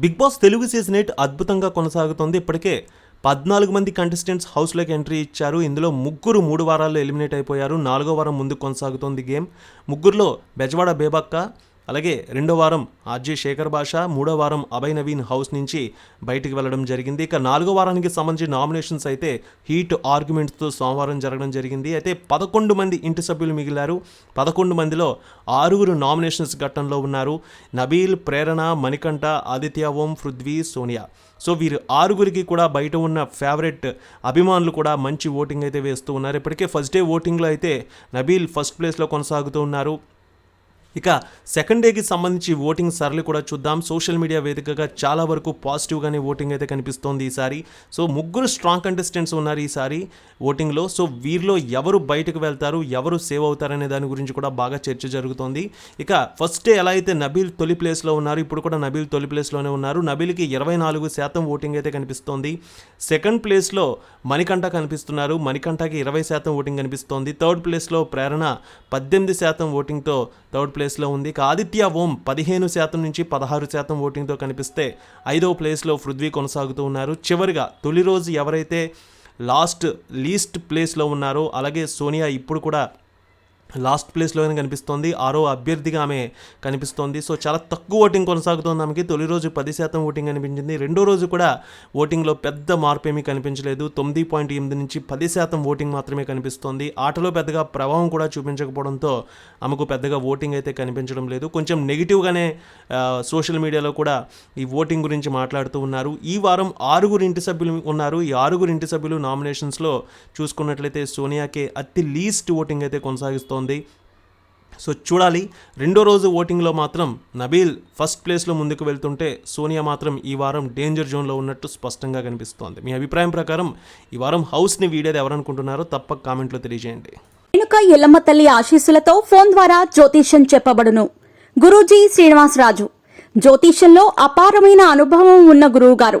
Bigg Boss Telugu season eight అద్భుతంగా కొనసాగుతోంది. ఇప్పటికే పద్నాలుగు మంది కంటెస్టెంట్స్ హౌస్లోకి ఎంట్రీ ఇచ్చారు. ఇందులో ముగ్గురు మూడు వారాల్లో ఎలిమినేట్ అయిపోయారు. నాలుగో వారం ముందుకు కొనసాగుతోంది గేమ్. ముగ్గురులో బెజవాడ బేబక్క అలాగే రెండో వారం ఆర్జే శేఖర్ భాష మూడో వారం అభయ్ నవీన్ హౌస్ నుంచి బయటికి వెళ్ళడం జరిగింది. ఇక నాలుగో వారానికి సంబంధించి నామినేషన్స్ అయితే హీట్ ఆర్గ్యుమెంట్స్తో సోమవారం జరగడం జరిగింది. అయితే పదకొండు మంది ఇంటి సభ్యులు మిగిలారు. పదకొండు మందిలో ఆరుగురు నామినేషన్స్ ఘట్టంలో ఉన్నారు. నబీల్ ప్రేరణ మణికంఠ ఆదిత్య ఓం పృథ్వీ సోనియా. సో వీరు ఆరుగురికి కూడా బయట ఉన్న ఫేవరెట్ అభిమానులు కూడా మంచి ఓటింగ్ అయితే వేస్తూ ఉన్నారు. ఇప్పటికే ఫస్ట్ డే ఓటింగ్లో అయితే నబీల్ ఫస్ట్ ప్లేస్లో కొనసాగుతూ ఉన్నారు. ఇక సెకండ్ డేకి సంబంధించి ఓటింగ్ సరళి కూడా చూద్దాం. సోషల్ మీడియా వేదికగా చాలా వరకు పాజిటివ్గానే ఓటింగ్ అయితే కనిపిస్తోంది ఈసారి. సో ముగ్గురు స్ట్రాంగ్ కంటెస్టెంట్స్ ఉన్నారు ఈసారి ఓటింగ్లో. సో వీరిలో ఎవరు బయటకు వెళ్తారు ఎవరు సేవ్ అవుతారనే దాని గురించి కూడా బాగా చర్చ జరుగుతోంది. ఇక ఫస్ట్ డే ఎలా అయితే నబీల్ తొలి ప్లేస్లో ఉన్నారు ఇప్పుడు కూడా నబీల్ తొలి ప్లేస్లోనే ఉన్నారు. నబీల్కి ఇరవై నాలుగు శాతం ఓటింగ్ అయితే కనిపిస్తోంది. సెకండ్ ప్లేస్లో మణికంఠ కనిపిస్తున్నారు. మణికంఠకి ఇరవై శాతం ఓటింగ్ కనిపిస్తోంది. థర్డ్ ప్లేస్లో ప్రేరణ పద్దెనిమిది శాతం ఓటింగ్తో థర్డ్ ప్లేస్లో ఉంది. ఇక ఆదిత్య ఓం పదిహేను శాతం నుంచి పదహారు శాతం ఓటింగ్తో కనిపిస్తే ఐదవ ప్లేస్లో పృథ్వీ కొనసాగుతూ ఉన్నారు. చివరిగా తొలి రోజు ఎవరైతే లాస్ట్ లీస్ట్ ప్లేస్లో ఉన్నారో అలాగే సోనియా ఇప్పుడు కూడా లాస్ట్ ప్లేస్లోనే కనిపిస్తోంది. ఆరో అభ్యర్థిగా ఆమె కనిపిస్తోంది. సో చాలా తక్కువ ఓటింగ్ కొనసాగుతోంది ఆమెకి. తొలి రోజు పది శాతం ఓటింగ్ కనిపించింది రెండో రోజు కూడా ఓటింగ్లో పెద్ద మార్పు ఏమీ కనిపించలేదు. తొమ్మిది పాయింట్ ఎనిమిది నుంచి పది శాతం ఓటింగ్ మాత్రమే కనిపిస్తోంది. ఆటలో పెద్దగా ప్రభావం కూడా చూపించకపోవడంతో ఆమెకు పెద్దగా ఓటింగ్ అయితే కనిపించడం లేదు. కొంచెం నెగిటివ్గానే సోషల్ మీడియాలో కూడా ఈ ఓటింగ్ గురించి మాట్లాడుతూ ఉన్నారు. ఈ వారం ఆరుగురు ఇంటి సభ్యులు ఉన్నారు. ఈ ఆరుగురు ఇంటి సభ్యులు నామినేషన్స్లో చూసుకున్నట్లయితే సోనియాకే అతి లీస్ట్ ఓటింగ్ అయితే కొనసాగిస్తోంది. ఉంది. సో చూడాలి. రెండో రోజు ఓటింగ్లో మాత్రం నబీల్ ఫస్ట్ ప్లేస్లో ముందుకు వెళ్తుంటే సోనియా మాత్రం ఈ వారం డేంజర్ జోన్లో ఉన్నట్టు స్పష్టంగా కనిపిస్తోంది. మీ అభిప్రాయం ప్రకారం ఈ వారం హౌస్ని వీడేది ఎవరనుకుంటున్నారో తప్పక కామెంట్లో తెలియజేయండి. వెనుక ఎల్లమ్మ తల్లి ఆశీస్సులతో ఫోన్ ద్వారా జ్యోతిష్యం చెప్పబడును. గురూజీ శ్రీనివాసరాజు. జ్యోతిష్యంలో అపారమైన అనుభవం ఉన్న గురువు గారు